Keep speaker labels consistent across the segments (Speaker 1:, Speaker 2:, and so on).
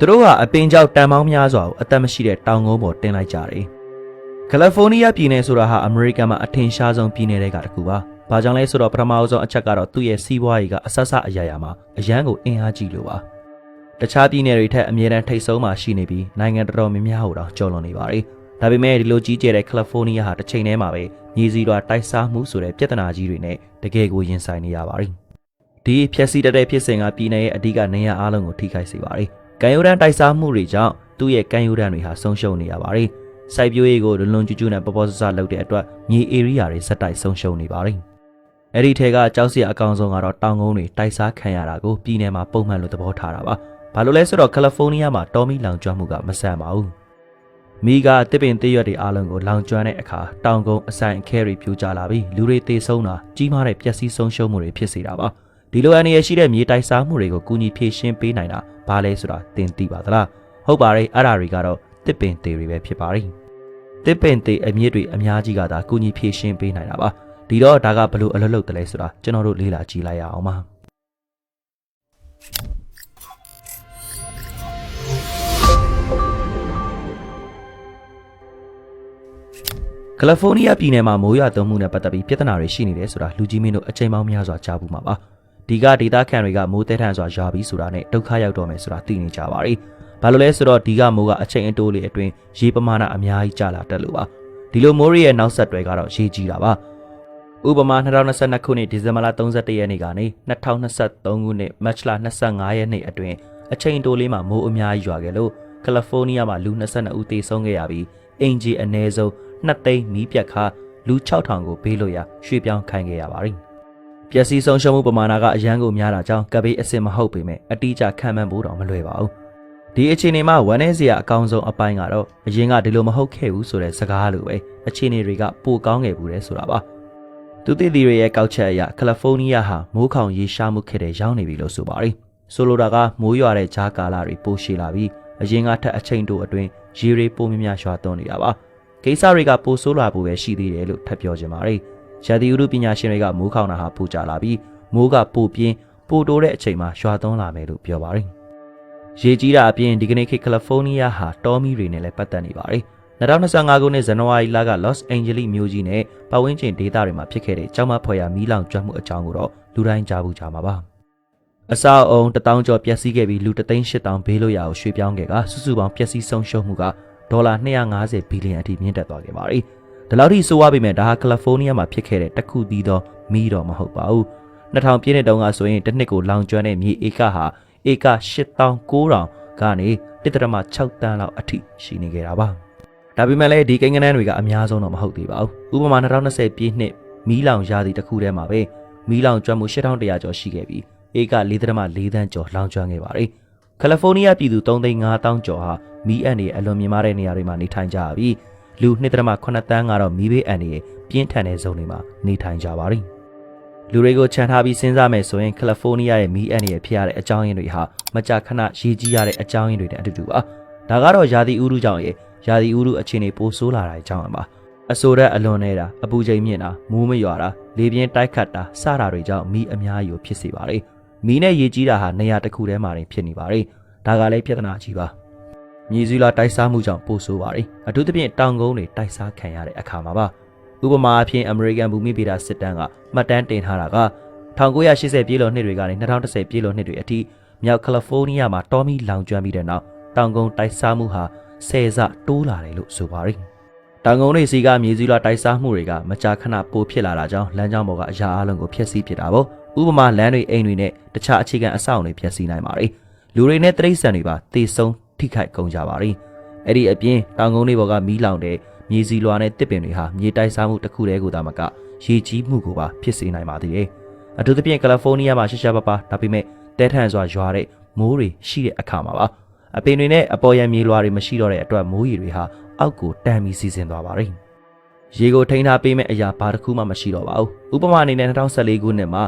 Speaker 1: သူတို့ဟာအပင်ကြောက်တန်ပေါင်းများစွာကိုအသက်မရှိတဲ့တောင်ကုန်းပေါ်တင်လိုက်ကြတယ်ကယ်လီဖိုးနီးယားပြည်နယ်ဆိုတာဟာအမေရိကန်မှာအထင်ရှားဆုံးပြည်နယ်တွေကတစ်ခုပါ။ဘာကြောင့်လဲဆိုတော့ပထမအဆုံးအချက်ကတော့သူ့ရဲ့စီးပွားရေးကအဆက်ဆက်အရာရာမှာအရန်ကိုအင်အားကြီးလို့ပါ။တခြားပြည်နယ်တွေထက်အမြဲတမ်းထိပ်ဆုံးမှာရှိနေပြီးနိုင်ငံတော်တော်များများဟိုတော့ကျော်လွန်နေပါတယ်။ဒါပေမဲ့ဒီလိုကြီးကျယ်တဲ့ကယ်လီဖိုးနီးယားဟာတစ်ချိန်တည်းမှာပဲမြေစီလွှာတိုက်စားမှုဆိုတဲ့ပြဿနာကြီးတွေနဲ့တကယ်ကိုရင်ဆိုင်နေရပါတယ်။ဒီဖြက်စီတတဲ့ဖြစ်စဉ်ကပြည်နယ်ရဲ့အဓိကနေရာအားလုံးကိုထိခိုက်စေပါတယ်။ ကံရိုးတန်းတိုက်စားမှုတွေကြောင့်သူ့ရဲ့ကံရိုးတန်းတွေဟာဆုံးရှုံးနေရပါတယ်။စိုက်ပျိုးရေးကိုလွန်လွန်ကျူးကျူးနဲ့ပပဆဆလုပ်တဲ့အတွက်မြေဧရိယာတွေစက်တိုက်ဆုံးရှုံးနေပါတယ်။အဲ့ဒီထဲကကြောက်စရာအကောင်ဆုံးကတော့တောင်ကုန်းတွေတိုက်စားခံရတာကိုပြည်နယ်မှာပုံမှန်လို့သဘောထားတာပါ။ဘာလို့လဲဆိုတော့ကယ်လီဖိုးနီးယားမှာတော်မီလောင်ကျွမ်းမှုကမဆန်ပါဘူး။မိကတစ်ပင်သေးရွက်တွေအားလုံးကိုလောင်ကျွမ်းတဲ့အခါတောင်ကုန်းအဆိုင်အခဲတွေပြိုကျလာပြီးလူတွေသေဆုံးတာကြီးမားတဲ့ပျက်စီးဆုံးရှုံးမှုတွေဖြစ်စေတာပါ။ ဒီလိုအနေရရှိတဲ့မြေတိုက်စားမှုတွေကိုကူညီဖြည့်ရှင်းပေးနိုင်တာဘာလဲဆိုတာသင်သိပါသလား။ဟုတ်ပါတယ်အဲ့ဒါတွေကတော့တစ်ပင်သေးတွေပဲဖြစ်ပါတယ်။တစ်ပင်သေးအမြင့်တွေအများကြီးကသာကူညီဖြည့်ရှင်းပေးနိုင်တာပါ။ဒီတော့ဒါကဘလို့အလုပ်လုပ်တယ်လဲဆိုတာကျွန်တော်တို့လေ့လာကြည့်လိုက်ရအောင်ပါ။ကယ်လီဖိုးနီးယားပြည်နယ်မှာမိုးရွာသွန်းမှုနဲ့ပတ်သက်ပြီးပြဿနာတွေရှိနေတယ်ဆိုတာလူကြီးမင်းတို့အချိန်ပေါင်းများစွာကြားဘူးမှာပါ ဒီကဒေတာခန်တွေကမိုးတဲထန်စွာရွာပြီးဆိုတာနဲ့ဒုက္ခရောက်တော့မယ်ဆိုတာသိနေကြပါပြီဘာလို့လဲဆိုတော့ဒီကမိုးကအချိန်အတိုးလေးအတွင်းရေပမာဏအများကြီးကျလာတက်လို့ပါဒီလိုမိုးရဲ့နောက်ဆက်တွဲကတော့ရေကြီးတာပါဥပမာ2022ခုနှစ်ဒီဇင်ဘာလ31ရက်နေ့ကနေ2023ခုနှစ်မတ်လ25ရက်နေ့အတွင်းအချိန်တိုလေးမှာမိုးအများကြီးရွာခဲ့လို့ကယ်လီဖိုးနီးယားမှာလူ22ဦးသေဆုံးခဲ့ရပြီးအင်ဂျီအနည်းဆုံး2သိန်းမီးပြတ်ခါလူ6000ကိုဘေးလွတ်ရာရွှေ့ပြောင်းခိုင်းခဲ့ရပါတယ်။ ပျက်စီးဆုံးရှုံးမှုပမာဏကအရန်ကိုများတာကြောင့်ကပေးအစ်စ်မဟုတ်ပေမဲ့အတိအကျခံမှန်းဖို့တော့မလွယ်ပါဘူး။ဒီအခြေအနေမှာဝမ်းနည်းစရာအကောင်းဆုံးအပိုင်းကတော့အရင်ကဒီလိုမဟုတ်ခဲ့ဘူးဆိုတဲ့စကားလိုပဲအခြေအနေတွေကပိုကောင်းခဲ့ဘူးလေဆိုတာပါ။သူသိသူတွေရဲ့ကောက်ချက်အရကယ်လီဖိုးနီးယားဟာမိုးခေါင်ရေရှားမှုခဲ့တဲ့ရောက်နေပြီလို့ဆိုပါတယ်။ဆိုလိုတာကမိုးရွာတဲ့ဂျားကာလာတွေပိုရှည်လာပြီးအရင်ကထက်အချိန်တိုအတွင်းရေတွေပိုများများရွာသွန်းနေတာပါ။ကိစ္စတွေကပိုဆိုးလာဖို့ပဲရှိသေးတယ်လို့ထပ်ပြောချင်ပါတယ်။ ရာသီဥတုပညာရှင်တွေကမိုးခေါင်တာဟာပိုကြလာပြီးမိုးကပိုပြင်းပိုတိုးတဲ့အချိန်မှာရွာသွန်းလာမယ်လို့ပြောပါတယ်။ရေကြီးတာအပြင်ဒီကနေ့ခေတ်ကယ်လီဖိုးနီးယားဟာတောမီတွေနဲ့လည်းပတ်သက်နေပါတယ်။2025ခုနှစ်ဇန်နဝါရီလက Los Angeles မြို့ကြီးနဲ့ပတ်ဝန်းကျင်ဒေသတွေမှာဖြစ်ခဲ့တဲ့ကြောက်မဖွယ်ရာမီးလောင်ကျွမ်းမှုအကြောင်းကိုတော့လူတိုင်းကြားဘူးကြမှာပါ။အဆောက်အုံ1000ကျော်ပျက်စီးခဲ့ပြီးလူ38000ဘေးလို့ရအောင်ရွှေ့ပြောင်းခဲ့ကစုစုပေါင်းပျက်စီးဆုံးရှုံးမှုကဒေါ်လာ250ဘီလီယံအထိမြင့်တက်သွားခဲ့ပါတယ်။ ဒါလောက်ထိဆိုးဝါးပေမဲ့ဒါဟာကယ်လီဖိုးနီးယားမှာဖြစ်ခဲ့တဲ့တစ်ခုတည်းသောမီးတော့မဟုတ်ပါဘူး။2000ပြည့်နှစ်တုန်းကဆိုရင်တစ်နှစ်ကိုလောင်ကျွမ်းတဲ့မြေဧကဟာဧက8900ကနေ1.6တန်းလောက်အထိရှိနေခဲ့တာပါ။ဒါပေမဲ့လည်းဒီကိန်းဂဏန်းတွေကအများဆုံးတော့မဟုတ်သေးပါဘူး။ဥပမာ2020ပြည့်နှစ်မီးလောင်ရာသီတစ်ခုတည်းမှာပဲမီးလောင်ကျွမ်းမှု8100ကျော်ရှိခဲ့ပြီးဧက4.4တန်းကျော်လောင်ကျွမ်းခဲ့ပါတယ်။ကယ်လီဖိုးနီးယားပြည်သူ3,500ကျော်ဟာမီးအန်တွေအလွန်မြင့်မားတဲ့နေရာတွေမှာနေထိုင်ကြပြီး လူ2.8တန်းကတော့မီးဘေးအန်တွေပြင်းထန်တဲ့ဇုံတွေမှာနေထိုင်ကြပါတယ်။လူတွေကိုခြံထားပြီးစဉ်းစားမယ်ဆိုရင်ကယ်လီဖိုးနီးယားရဲ့မီးအန်တွေဖြစ်ရတဲ့အကြောင်းရင်းတွေဟာမကြာခဏရေကြီးရတဲ့အကြောင်းရင်းတွေနဲ့အတူတူပါ။ဒါကတော့ရာသီဥတုကြောင့်ရေရာသီဥတုအခြေအနေပိုဆိုးလာတဲ့အကြောင်းပါ။အဆိုတဲ့အလွန်နေတာအပူချိန်မြင့်တာမိုးမရွာတာလေပြင်းတိုက်ခတ်တာစတာတွေကြောင့်မီးအများကြီးကိုဖြစ်စေပါတယ်။မီးနဲ့ရေကြီးတာဟာနေရာတစ်ခုထဲမှာဖြစ်နေပါတယ်။ဒါကလည်းပြဿနာကြီးပါ။ မြေစည်းလာတိုက်စားမှုကြောင့်ပိုဆိုးပါတယ်။အထူးသဖြင့်တောင်ကုန်းတွေတိုက်စားခံရတဲ့အခါမှာပါ။ဥပမာအဖြစ်အမေရိကန်ဘူမိဗေဒစစ်တမ်းကမှတ်တမ်းတင်ထားတာက1980ပြည့်လွန်နှစ်တွေကနေ2010ပြည့်လွန်နှစ်တွေအထိမြောက်ကယ်လီဖိုးနီးယားမှာတော်မီလောင်ကျွမ်းပြီးတဲ့နောက်တောင်ကုန်းတိုက်စားမှုဟာဆယ်ဆတိုးလာတယ်လို့ဆိုပါတယ်။တောင်ကုန်းတွေစီကမြေစည်းလာတိုက်စားမှုတွေကမကြာခဏပိုဖြစ်လာတာကြောင့်လမ်းကြောင်းပေါ်ကအရာအလုံးကိုဖျက်ဆီးဖြစ်တာပေါ့။ဥပမာလမ်းတွေအိမ်တွေနဲ့တခြားအခြေခံအဆောက်အအုံတွေဖျက်ဆီးနိုင်ပါတယ်။လူတွေနဲ့တိရစ္ဆာန်တွေပါတေဆုံး ထိခိုက်ကုန်ကြပါတယ်။အဲ့ဒီအပြင်တောင်ကုန်းတွေပေါ်ကမီးလောင်တဲ့မြေစီလွာနဲ့တစ်ပင်တွေဟာမြေတိုက်စားမှုတစ်ခုတည်းကိုသာမကရေကြီးမှုကိုပါဖြစ်စေနိုင်ပါသေးတယ်။အထူးသဖြင့်ကယ်လီဖိုးနီးယားမှာရှက်ရှက်ပါပါဒါပေမဲ့တဲထန်စွာရွာတဲ့မိုးတွေရှိတဲ့အခါမှာပါအပင်တွေနဲ့အပေါ်ရန်မြေလွာတွေမရှိတော့တဲ့အတွက်မိုးရေတွေဟာအောက်ကိုတန်းပြီးစီးဆင်းသွားပါတယ်။ရေကိုထိန်းထားပေးမဲ့အရာဘာတစ်ခုမှမရှိတော့ပါဘူး။ဥပမာအနေနဲ့2014ခုနှစ်မှာ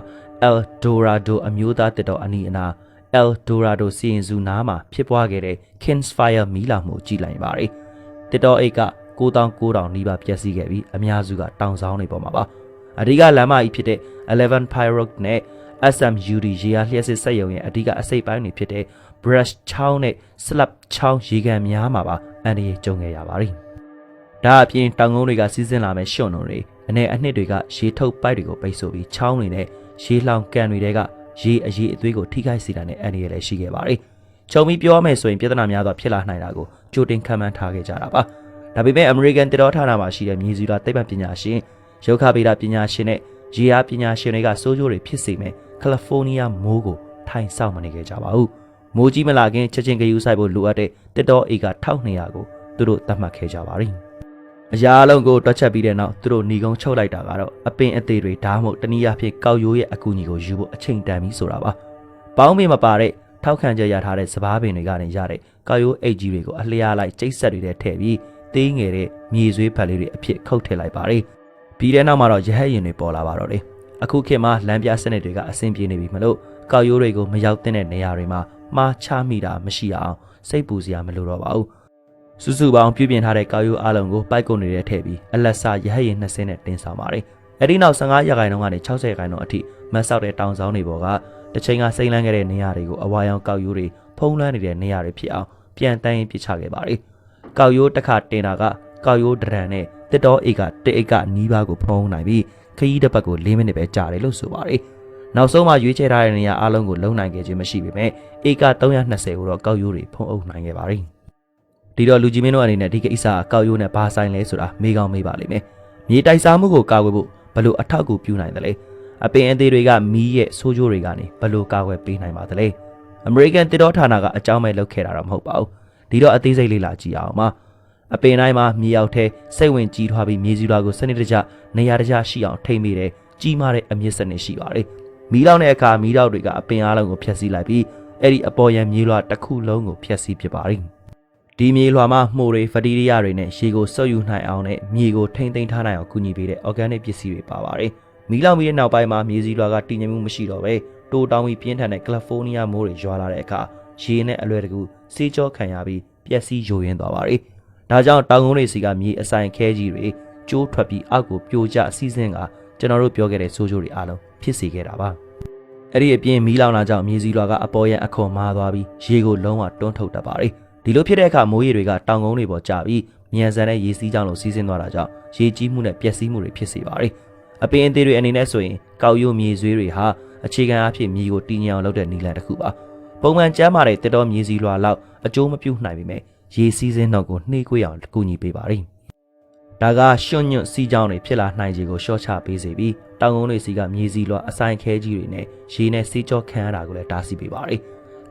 Speaker 1: El Dorado အမျိုးသားတစ်တော်အနီးအနား El Dorado စီရင်စုနားမှာဖြစ်ပွားခဲ့တဲ့ Kings Fire မီးလောင်မှုကြီးလိုက်ပါတယ်။တစ်တော်အိတ်က9900နီးပါးပျက်စီးခဲ့ပြီးအများစုကတောင်ဆောင်တွေပေါ်မှာပါ။အဓိကလမ်းမကြီးဖြစ်တဲ့11 Pyrock နဲ့ SMUD ရေအားလျှက်စစ်စက်ရုံရဲ့အဓိကအစိပ်ပိုင်းတွေဖြစ်တဲ့ brush ချောင်းနဲ့ slab ချောင်းရေကန်များမှာပါအန်ဒီရေကြုံခဲ့ရပါတယ်။ဒါအပြင်တောင်ကုန်းတွေကစီးဆင်းလာမဲ့ရှွန့်တော်တွေအနေအနှစ်တွေကရေထုတ်ပိုက်တွေကိုပိတ်ဆို့ပြီးချောင်းတွေနဲ့ရေလောင်ကန်တွေက ရေအရေးအသွေးကိုထိခိုက်စေတာနဲ့အန်ဒီရေလည်းရှိခဲ့ပါတယ်။ချုံပြီးပြောရမယ်ဆိုရင်ပြဿနာများစွာဖြစ်လာနိုင်တာကိုကြိုတင်ခံမှန်းထားခဲ့ကြတာပါ။ဒါပေမဲ့ American တတော်ဌာနမှာရှိတဲ့မြေစီလာသိပ္ပံပညာရှင်ရုပ်ခဗေဒပညာရှင်နဲ့ရေအားပညာရှင်တွေကစိုးကျိုးတွေဖြစ်စေမဲ့ကယ်လီဖိုးနီးယားမိုးကိုထိုင်ဆောင်မနေခဲ့ကြပါဘူး။မိုးကြီးမလာခင်ချက်ချင်းကယူဆိုင်ဖို့လိုအပ်တဲ့တစ်တော်အေက1200ကိုသူတို့သတ်မှတ်ခဲ့ကြပါပြီ။ အရာအလုံးကိုတွက်ချက်ပြီးတဲ့နောက်သူတို့ညီကုန်းချုပ်လိုက်တာကတော့အပင်အသေးတွေဓာတ်မို့တနည်းအားဖြင့်ကောက်ရိုးရဲ့အကူအညီကိုယူဖို့အချိန်တန်ပြီဆိုတာပါ။ပေါင်းမင်းမပါတဲ့ထောက်ခံချက်ရထားတဲ့စပားပင်တွေကနေရတဲ့ကောက်ရိုးအိတ်ကြီးတွေကိုအလျားလိုက်ကျိတ်ဆက်တွေနဲ့ထည့်ပြီးသေးငယ်တဲ့မြေဆွေးဖက်လေးတွေအဖြစ်ခုတ်ထည့်လိုက်ပါတယ်။ပြီးတဲ့နောက်မှာတော့ရဟတ်ရင်တွေပေါ်လာပါတော့တယ်။အခုခေတ်မှာလမ်းပြစနစ်တွေကအဆင်ပြေနေပြီမလို့ကောက်ရိုးတွေကိုမရောက်တဲ့နေရာတွေမှာမှားချမိတာမရှိအောင်စိတ်ပူစရာမလိုတော့ပါဘူး။ စုစုပေါင်းပြုပြင်ထားတဲ့ကောက်ရိုးအလုံးကိုပိုက်ကုန်နေတဲ့ထည့်ပြီးအလက်ဆရဟတ်ရင်20နဲ့တင်ဆောင်ပါတယ်။အဲဒီနောက်15ရာခိုင်နှုန်းကနေ60ရာခိုင်နှုန်းအထိမတ်ဆောက်တဲ့တောင်ဆောင်တွေပေါ်ကတစ်ချိန်ကစိမ့်လန်းခဲ့တဲ့နေရာတွေကိုအဝါရောင်ကောက်ရိုးတွေဖုံးလွှမ်းနေတဲ့နေရာတွေဖြစ်အောင်ပြန်တန်းရင်ပြစ်ချခဲ့ပါတယ်။ကောက်ရိုးတစ်ခါတင်တာကကောက်ရိုးဒရန်နဲ့တစ်တော်အိတ်ကတစ်အိတ်ကနီးပါးကိုဖုံးနိုင်ပြီးခရီးတစ်ပတ်ကို၄မိနစ်ပဲကြာတယ်လို့ဆိုပါတယ်။နောက်ဆုံးမှရွေးချယ်ထားတဲ့နေရာအလုံးကိုလုံနိုင်ခဲ့ခြင်းမရှိပေမဲ့ဧက320ကိုတော့ကောက်ရိုးတွေဖုံးအုပ်နိုင်ခဲ့ပါတယ်။ ဒီတော့လူကြီးမင်းတို့အနေနဲ့ဒီကိစ္စကကောက်ရိုးနဲ့ဘာဆိုင်လဲဆိုတာမေးကောင်းမေးပါလိမ့်မယ်။မြေတိုက်စားမှုကိုကာကွယ်ဖို့ဘယ်လိုအထောက်အကူပြုနိုင်တယ်လဲ။အပင်အသေးတွေကမီးရဲ့ဆိုးကျိုးတွေကနေဘယ်လိုကာကွယ်ပေးနိုင်ပါသလဲ။ American တစ်တော်ဌာနကအကြောင်းမဲ့လုပ်ခဲ့တာတော့မဟုတ်ပါဘူး။ဒီတော့အသေးစိတ်လေးလာကြည့်အောင်ပါ။အပင်တိုင်းမှာမြေရောက်ထဲစိတ်ဝင်ကြီးထွားပြီးမြေစီလွာကိုစနစ်တကျနေရာတကျရှိအောင်ထိမ့်မိတဲ့ကြီးမားတဲ့အမြင့်စနစ်ရှိပါတယ်။မီးလောင်တဲ့အခါမီးတောက်တွေကအပင်အားလုံးကိုဖျက်ဆီးလိုက်ပြီးအဲ့ဒီအပေါ်ရန်မြေလွာတစ်ခုလုံးကိုဖျက်ဆီးပစ်ပါတယ်။ ဒီမြေလွာမှာမှုတွေဖတီရီယာတွေနဲ့ရေကိုစုပ်ယူနိုင်အောင်နဲ့မြေကိုထိမ့်သိမ်းထားနိုင်အောင်ကူညီပေးတဲ့ organic ပစ္စည်းတွေပါပါတယ်။မီးလောင်ပြီးတဲ့နောက်ပိုင်းမှာမြေစီလွာကတည်ငြိမ်မှုမရှိတော့ပဲတိုးတောင်းပြီးပြင်းထန်တဲ့ကယ်လီဖိုးနီးယားမိုးတွေရွာလာတဲ့အခါရေနဲ့အလွယ်တကူစေးကြောခံရပြီးပျက်စီးယိုယွင်းသွားပါတယ်။ဒါကြောင့်တောင်ကုန်းတွေစီကမြေအဆိုင်ခဲကြီးတွေကျိုးထွက်ပြီးအောက်ကိုပြိုကျအစီးစင်းကကျွန်တော်တို့ပြောခဲ့တဲ့ဆိုးကျိုးတွေအားလုံးဖြစ်စေခဲ့တာပါ။အဲ့ဒီအပြင်မီးလောင်လာကြောင့်မြေစီလွာကအပေါ်ရန်အခွန်မာသွားပြီးရေကိုလုံးဝတွန်းထုတ်တတ်ပါတယ်။ ဒီလိုဖြစ်တဲ့အခါမိုးရေတွေကတောင်ကုန်းတွေပေါ်ကျပြီးမြန်ဆန်တဲ့ရေစီးကြောင့်လို့စီးဆင်းသွားတာကြောင့်ရေကြီးမှုနဲ့ပျက်စီးမှုတွေဖြစ်စေပါတယ်။အပင်အသေးတွေအနေနဲ့ဆိုရင်ကောက်ရိုးမြေဆွေးတွေဟာအခြေခံအဖြစ်မြေကိုတည်ငြိမ်အောင်လုပ်တဲ့နည်းလမ်းတစ်ခုပါပုံမှန်ကျမ်းမာတဲ့တက်တော်မြေစီလွာလောက်အကျိုးမပြုနိုင်ပေမဲ့ရေစီးစင်းတော့ကိုနှေးကွေးအောင်ကူညီပေးပါတယ်ဒါကရွှွညွန့်စီးကြောင်းတွေဖြစ်လာနိုင်ခြေကိုရှော့ချပေးစေပြီးတောင်ကုန်းတွေစီကမြေစီလွာအဆိုင်ခဲကြီးတွေနဲ့ရေနဲ့စီးကြောခံရတာကိုလည်းတားဆီးပေးပါတယ်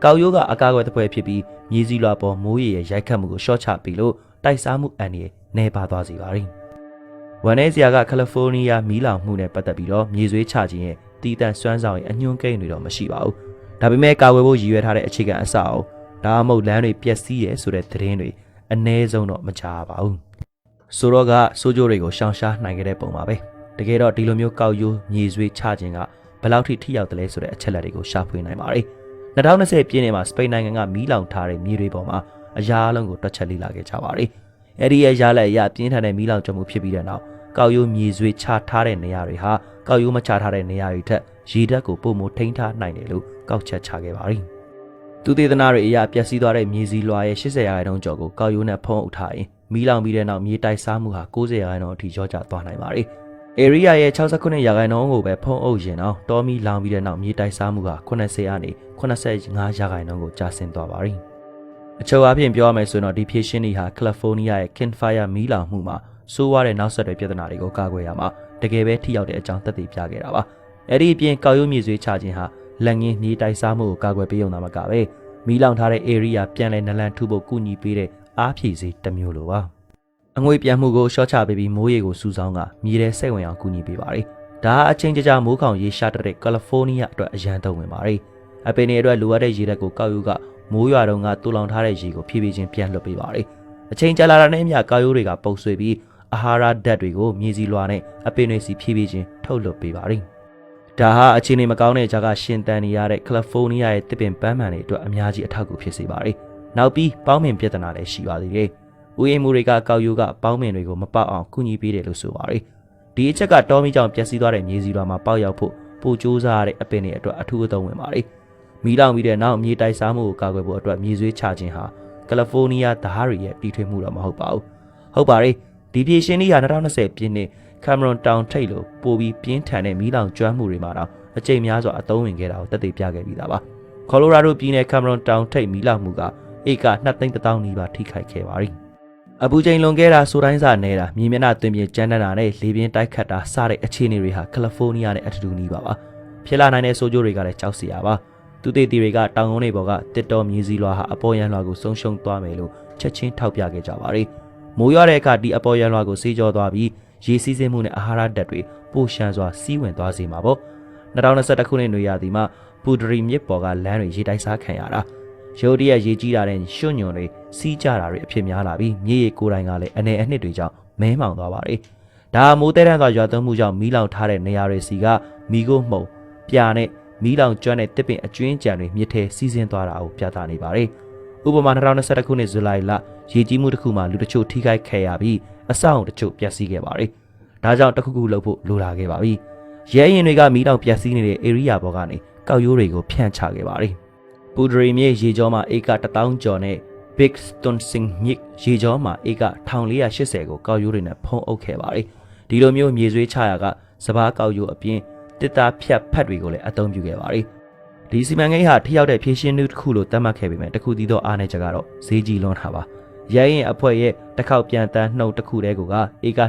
Speaker 1: ကောက်ရိုးကအကာအကွယ်တစ်ပွဲဖြစ်ပြီးမြေစီလွာပေါ်မိုးရေရဲ့ရိုက်ခတ်မှုကိုရှော့ချပေးလို့တိုက်စားမှုအန္တရာယ်နှဲပါသွားစေပါတယ်။ဝန်내ဇီယာကကယ်လီဖိုးနီးယားမီးလောင်မှုနဲ့ပတ်သက်ပြီးတော့မြေဆွေးချခြင်းရဲ့တီးတန့်စွမ်းဆောင်ရဲ့အညွှန်းကိန်းတွေတော့မရှိပါဘူး။ဒါပေမဲ့ကာဝယ်ဖို့ရည်ရွယ်ထားတဲ့အခြေခံအစအုပ်ဒါမှမဟုတ်လမ်းတွေပျက်စီးရဲဆိုတဲ့သတင်းတွေအ ਨੇ ဆုံးတော့မကြားပါဘူး။ဆိုတော့ကစိုးကြိုးတွေကိုရှောင်ရှားနိုင်ခဲ့တဲ့ပုံပါပဲ။တကယ်တော့ဒီလိုမျိုးကောက်ရိုးမြေဆွေးချခြင်းကဘယ်လောက်ထိထိရောက်တယ်လဲဆိုတဲ့အချက်လက်တွေကိုရှာဖွေနိုင်ပါတယ်။ 2020ပြည့်နှစ်မှာစပိန်နိုင်ငံကမီးလောင်ထားတဲ့မြေတွေပေါ်မှာအရာအလုံးကိုတွက်ချက်လေ့လာခဲ့ကြပါတယ်။အဲ့ဒီရဲ့ရလက်အရပြင်းထန်တဲ့မီးလောင်ကျွမ်းမှုဖြစ်ပြီးတဲ့နောက်ကောက်ရိုးမြေဆွေးချထားတဲ့နေရာတွေဟာကောက်ရိုးမချထားတဲ့နေရာတွေထက်ရေဓာတ်ကိုပုံမထိန်းထားနိုင်တယ်လို့ကောက်ချက်ချခဲ့ပါတယ်။သူသေးသနာတွေအရာပျက်စီးသွားတဲ့မြေစီလွာရဲ့80ရာခိုင်နှုန်းကျော်ကိုကောက်ရိုးနဲ့ဖုံးအုပ်ထားရင်မီးလောင်ပြီးတဲ့နောက်မြေတိုက်စားမှုဟာ90ရာခိုင်နှုန်းအထိလျော့ကျသွားနိုင်ပါတယ်။ area ရဲ့69ရာခိုင်နှုန်းကိုပဲဖုံးအုပ်ရင်တော့တောမီလောင်ပြီးတဲ့နောက်မြေတိုက်စားမှုဟာ80ကနေ85ရာခိုင်နှုန်းကိုကျဆင်းသွားပါတယ်။အချုပ်အဖြစ်ပြောရမယ်ဆိုရင်တော့ဒီဖြည့်ရှင်းတွေဟာကယ်လီဖိုးနီးယားရဲ့ Kinfire မီးလောင်မှုမှာဆိုးဝါးတဲ့နောက်ဆက်တွဲပြဿနာတွေကိုကာကွယ်ရမှာတကယ်ပဲထိရောက်တဲ့အကြောင်းသက်သေပြခဲ့တာပါအဲ့ဒီအပြင်ကောက်ရုံးမြေဆွေးချခြင်းဟာလက်ငင်းနှီးတိုက်စားမှုကိုကာကွယ်ပေးုံသာမကပဲမီးလောင်ထားတဲ့ area ပြန်လဲနလန်ထုဖို့ကူညီပေးတဲ့အားဖြည့်စေတစ်မျိုးလိုပါ အငွေပြန်မှုကိုရှော့ချပေးပြီးမိုးရေကိုစူးစောင်းကမြေထဲစိတ်ဝင်အောင်ကူညီပေးပါတယ်ဒါဟာအချိန်ကြာကြာမိုးခေါင်ရေရှာတဲ့ကယ်လီဖိုးနီးယားအတွက်အရန်သုံးဝင်ပါတယ်အပင်တွေအတွက်လိုအပ်တဲ့ရေဓာတ်ကိုကောက်ယူကမိုးရွာတုန်းကတူလောင်ထားတဲ့ရေကိုဖြည်းဖြည်းချင်းပြန်လွှတ်ပေးပါတယ်အချိန်ကြာလာတာနဲ့အမျှကောက်ရိုးတွေကပုတ်ဆွေပြီးအာဟာရဓာတ်တွေကိုမြေစီလွာနဲ့အပင်တွေစီဖြည်းဖြည်းချင်းထုတ်လွှတ်ပေးပါတယ်။ဒါဟာအခြေအနေမကောင်းတဲ့ကြားကရှင်တန်နေရတဲ့ကယ်လီဖိုးနီးယားရဲ့တစ်ပင်ပန်းမှန်တွေအတွက်အများကြီးအထောက်အကူဖြစ်စေပါတယ်။နောက်ပြီးပေါင်းမင်ပြဿနာလည်းရှိပါသေးတယ်။ ဥယျာဉ်မှုတွေကကောက်ရိုးကပေါင်းမင်တွေကိုမပေါက်အောင်ကူညီပေးတယ်လို့ဆိုပါတယ်။ဒီအချက်ကတောမီကြောင့်ပျက်စီးသွားတဲ့မြေစီလွာမှာပေါက်ရောက်ဖို့ပိုကြိုးစားရတဲ့အပင်တွေအတွက်အထူးအသုံးဝင်ပါတယ်။မီးလောင်ပြီးတဲ့နောက်မြေတိုက်စားမှုကိုကာကွယ်ဖို့အတွက်မြေဆွေးချခြင်းဟာကယ်လီဖိုးနီးယားဓာတ်ရီရဲ့တီထွင်မှုတော့မဟုတ်ပါဘူး။ဟုတ်ပါတယ်ဒီပြည်ရှင်ကြီးဟာ2020ပြည့်နှစ်ကင်မရွန်တောင်ထိပ်လိုပိုပြီးပြင်းထန်တဲ့မီးလောင်ကျွမ်းမှုတွေမှာတော့အကြိမ်များစွာအသုံးဝင်ခဲ့တာကိုတက်သေပြခဲ့ပြီးသားပါ။ကော်လိုရာဒိုပြည်နယ်ကင်မရွန်တောင်ထိပ်မီးလောင်မှုကဧက2သိန်း1000နီးပါးထိခိုက်ခဲ့ပါသည်။ အပူချိန်လွန်ခဲ့တာဆိုတိုင်းစာနေတာမြေမျက်နှာတွင်ပြင်ကျန်းတန်းတာနဲ့လေပြင်းတိုက်ခတ်တာစတဲ့အခြေအနေတွေဟာကယ်လီဖိုးနီးယားနဲ့အတူတူနီးပါပါဖြစ်လာနိုင်တဲ့ဆိုးကျိုးတွေကလည်းကြောက်စရာပါသူတေတီတွေကတောင်ကုန်းတွေပေါ်ကတစ်တော်မြေစည်းလွှာဟာအပေါ်ရန်လွှာကိုဆုံးရှုံးသွားမယ်လို့ချက်ချင်းထောက်ပြခဲ့ကြပါတယ်မိုးရွာတဲ့အခါဒီအပေါ်ရန်လွှာကိုစေးကြောသွားပြီးရေစီးဆင်းမှုနဲ့အာဟာရဓာတ်တွေပိုရှမ်းစွာစီးဝင်သွားစေမှာပေါ့2021ခုနှစ်နွေရာသီမှာပူဒရီမြစ်ပေါ်ကလမ်းတွေရေတိုက်စားခံရတာ ရိုးတရက်ရေကြီးတာတဲ့ရွှွညွန်တွေစီးကြတာတွေအဖြစ်များလာပြီးမြေရီကိုယ်တိုင်ကလည်းအနေအနှစ်တွေကြောင့်မဲမောင်သွားပါတယ်။ဒါမိုးတဲတန်းစွာရွာသွန်းမှုကြောင့်မီးလောင်ထားတဲ့နေရာတွေစီကမီးကိုမှုန်ပြာနဲ့မီးလောင်ကျွမ်းတဲ့တစ်ပင်အကျွင်းကြံတွေမြစ်ထဲစီးဆင်းသွားတာကိုပြသနေပါတယ်။ဥပမာ2021ခုနှစ်ဇူလိုင်လရေကြီးမှုတစ်ခုမှာလူတချို့ထိခိုက်ခဲ့ရပြီးအဆောက်အုံတချို့ပျက်စီးခဲ့ပါတယ်။ဒါကြောင့်တစ်ခုခုလုပ်ဖို့လိုလာခဲ့ပါပြီ။ရဲရင်တွေကမီးလောင်ပျက်စီးနေတဲ့ area ဘောကနေကောက်ရိုးတွေကိုဖြန့်ချခဲ့ပါတယ်။ ပူဒရီမြေရေကြောမှာဧက1000ကျော်နဲ့ Big Stone Sing မြစ်ရေကြောမှာဧက1480ကိုကောက်ရိုးတွေနဲ့ဖုံးအုပ်ခဲ့ပါတယ်။ဒီလိုမျိုးမြေဆွေးချရာကစပားကောက်ရိုးအပြင်တစ်သားဖြတ်ဖတ်တွေကိုလည်းအသုံးပြုခဲ့ပါတယ်။ဒီစီမံကိန်းဟာထိရောက်တဲ့ဖြည့်ရှင်းမှုတစ်ခုလို့သတ်မှတ်ခဲ့ပေမဲ့တစ်ခုတည်းသောအားနည်းချက်ကတော့ဈေးကြီးလွန်းတာပါ။ရဲရင်အဖွဲ့ရဲ့တစ်ခေါက်ပြန်တန်းနှုတ်တစ်ခုတည်းကဧက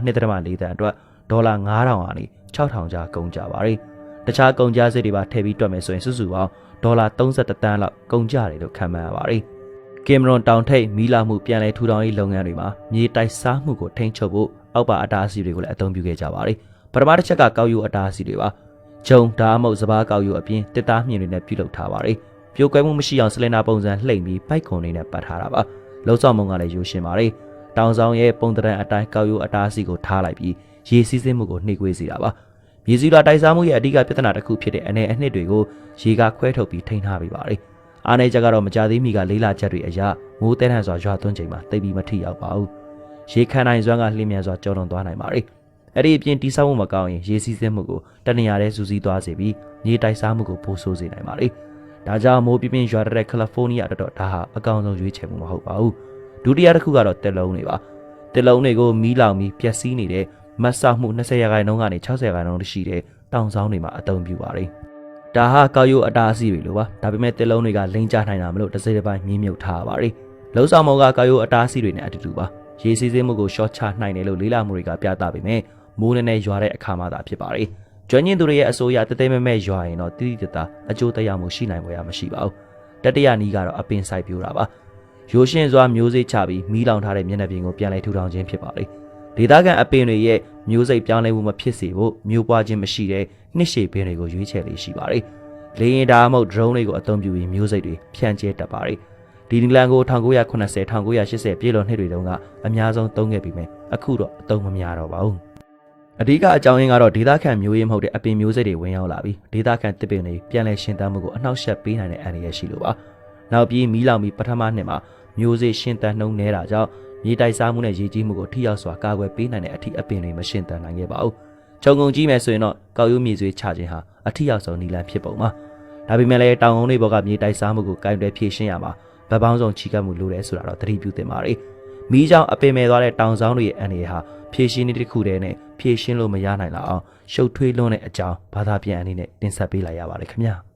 Speaker 1: 2.4တန်အတွက်ဒေါ်လာ9000အာနေ6000ကျားကုန်ကြပါတယ်။တခြားကုန်ကြစစ်တွေပါထည့်ပြီးတွက်မယ်ဆိုရင်စုစုပေါင်း ဒေါ်လာ31တန်းလောက်ကုန်ကြတယ်လို့ခန့်မှန်းရပါတယ်။ကင်မရွန်တောင်ထိပ်မီလာမှုပြန်လည်ထူထောင်ရေးလုပ်ငန်းတွေမှာမြေတိုက်စားမှုကိုထိန်းချုပ်ဖို့အောက်ပါအတားအဆီးတွေကိုလည်းအသုံးပြုခဲ့ကြပါတယ်။ပထမတစ်ချက်ကကောက်ယူအတားအဆီးတွေပါ။ဂျုံဓာတ်မုတ်စပားကောက်ယူအပြင်တစ်သားမြင်တွေနဲ့ပြုလုပ်ထားပါတယ်။ပြိုကွဲမှုမရှိအောင်စလင်နာပုံစံလှိမ့်ပြီးပိုက်ခွန်လေးနဲ့ပတ်ထားတာပါ။လုံဆောင်မုံကလည်းရိုးရှင်းပါတယ်။တောင်ဆောင်ရဲ့ပုံတရံအတိုင်းကောက်ယူအတားစီကိုထားလိုက်ပြီးရေစီးဆင်းမှုကိုနှိကွေးစေတာပါ။ မြေစည်းလွှာတိုက်စားမှုရဲ့အဓိကပြဿနာတစ်ခုဖြစ်တဲ့အနေအနှစ်တွေကိုရေကခွဲထုတ်ပြီးထိန်းထားပေးပါတယ်။အားနေချက်ကတော့မကြသေးမီကလေးလာချက်တွေအရမိုးတဲထန်စွာရွာသွန်းချိန်မှာတိတ်ပြီးမထိရောက်ပါဘူး။ရေခံနိုင်စွမ်းကလှင်းမြန်စွာကျော်လွန်သွားနိုင်ပါတယ်။အဲ့ဒီအပြင်တိဆောက်မှုမကောင်းရင်ရေစီးဆင်းမှုကိုတနေရာထဲစူးစီးသွားစေပြီးမြေတိုက်စားမှုကိုပိုဆိုးစေနိုင်ပါလေ။ဒါကြောင့်မိုးပြင်းပြင်းရွာတဲ့ကယ်လီဖိုးနီးယားတော့ဒါဟာအကောင်းဆုံးရွေးချယ်မှုမဟုတ်ပါဘူး။ဒုတိယတစ်ခုကတော့တက်လုံးတွေပါ။တက်လုံးတွေကိုမီးလောင်ပြီးပျက်စီးနေတဲ့ မတ်ဆောက်မှု20ရာခိုင်နှုန်းကနေ60ရာခိုင်နှုန်းရှိတဲ့တောင်ဆောင်တွေမှာအသုံးပြုပါတယ်။ဒါဟာကောက်ရိုးအတားအဆီးတွေလိုပါ။ဒါပေမဲ့တက်လုံးတွေကလိမ့်ကျနိုင်တာမလို့တစ်စိတစ်ပိုင်းမြင်းမြုပ်ထားပါတယ်။လုံဆောင်မောကကောက်ရိုးအတားအဆီးတွေနဲ့အတူတူပါ။ရေစီးဆင်းမှုကိုရှော့ချနိုင်တယ်လို့လေးလာမှုတွေကပြသပေမဲ့မိုးနဲ့နဲ့ရွာတဲ့အခါမှသာဖြစ်ပါတယ်။ကျွမ်းကျင်သူတွေရဲ့အဆိုအရတသေးမဲ့မဲ့ရွာရင်တော့တိတိတသားအကျိုးသက်ရောက်မှုရှိနိုင်ပွဲရမရှိပါဘူး။တတိယနီးကတော့အပင်ဆိုင်ပြိုးတာပါ။ရိုးရှင်းစွာမျိုးစိတ်ချပြီးမီးလောင်ထားတဲ့မျက်နှာပြင်ကိုပြန်လည်ထူထောင်ခြင်းဖြစ်ပါတယ်။ဒေသခံအပင်တွေရဲ့ မျိုးစိတ်ပြောင်းလဲမှုမဖြစ်စေဖို့မျိုးပွားခြင်းမရှိတဲ့နှစ်ရှည်ပင်တွေကိုရွေးချယ်လေးရှိပါတယ်။လေရင်ဓာတ်မဟုတ် drone တွေကိုအသုံးပြုပြီးမျိုးစိတ်တွေဖြန့်ကျဲတတ်ပါတယ်။ဒီနီလန်ကို1980 1980ပြည်လွန်နှစ်တွေတုန်းကအများဆုံးသုံးခဲ့ပြီးမြဲအခုတော့အသုံးမများတော့ပါဘူး။အဓိကအကြောင်းရင်းကတော့ဒေသခံမျိုးရင်းမဟုတ်တဲ့အပင်မျိုးစိတ်တွေဝင်ရောက်လာပြီးဒေသခံတစ်ပင်တွေပြန်လည်ရှင်သန်မှုကိုအနှောက်အယှက်ပေးနိုင်တဲ့အန္တရာယ်ရှိလို့ပါ။နောက်ပြီးမီးလောင်ပြီးပထမနှစ်မှာမျိုးစိတ်ရှင်သန်နှုံနေတာကြောင့် မြေတိုက်စားမှုနဲ့ရေကြီးမှုကိုထိရောက်စွာကာကွယ်ပေးနိုင်တဲ့အထီးအပင်တွေမရှင်သန်နိုင်ခဲ့ပါဘူး။ခြုံငုံကြည့်မယ်ဆိုရင်တော့ကောက်ရိုးမြေဆွေးချခြင်းဟာအထီးရောက်ဆုံးနည်းလမ်းဖြစ်ပုံပါ။ဒါပေမဲ့လည်းတောင်ကုန်းတွေဘောကမြေတိုက်စားမှုကိုကင်တွယ်ဖြည့်ရှင်းရမှာဗတ်ပေါင်းစုံချီကပ်မှုလိုတယ်ဆိုတာတော့သတိပြုသင့်ပါတယ်။မီးကြောင့်အပင်မဲ့သွားတဲ့တောင်ဆောင်တွေရဲ့အန္တရာယ်ဟာဖြည့်ရှင်းနည်းတစ်ခုတည်းနဲ့ဖြည့်ရှင်းလို့မရနိုင်လောက်အောင်ရှုပ်ထွေးလွန်းတဲ့အကြောင်းဘာသာပြန်အနေနဲ့တင်ဆက်ပေးလိုက်ရပါတယ်ခင်ဗျာ။